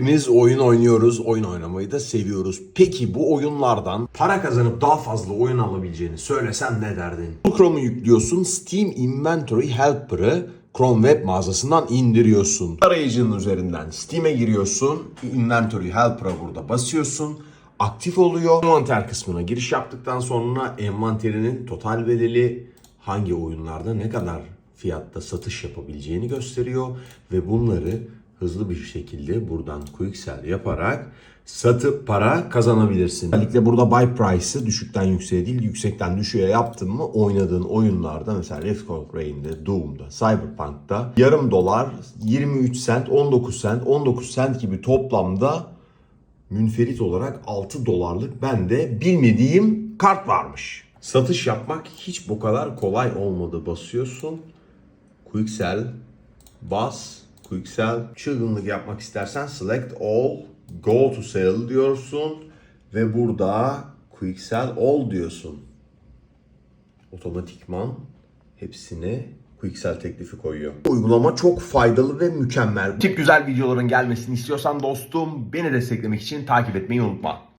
Hepimiz oyun oynuyoruz, oyun oynamayı da seviyoruz. Peki bu oyunlardan para kazanıp daha fazla oyun alabileceğini söylesem ne derdin? Chrome'u yüklüyorsun, Steam Inventory Helper'ı Chrome web mağazasından indiriyorsun. Arayıcının üzerinden Steam'e giriyorsun, Inventory Helper'a burada basıyorsun. Aktif oluyor. Envanter kısmına giriş yaptıktan sonra envanterinin total bedeli hangi oyunlarda ne kadar fiyatta satış yapabileceğini gösteriyor ve bunları hızlı bir şekilde buradan quicksell yaparak satıp para kazanabilirsin. Özellikle burada buy price'ı düşükten yükseğe değil yüksekten düşüğe yaptın mı oynadığın oyunlarda mesela Rift Rain'de, Doom'da, Cyberpunk'ta yarım dolar, 23 cent, 19 cent, 19 cent gibi toplamda münferit olarak 6 dolarlık bende bilmediğim kart varmış. Satış yapmak hiç bu kadar kolay olmadı. Basıyorsun. Quicksell. Bas. Quicksell. Çılgınlık yapmak istersen select all. Go to sell diyorsun. Ve burada Quicksell all diyorsun. Otomatikman hepsine Quicksell teklifi koyuyor. Uygulama çok faydalı ve mükemmel. Tip güzel videoların gelmesini istiyorsan dostum beni desteklemek için takip etmeyi unutma.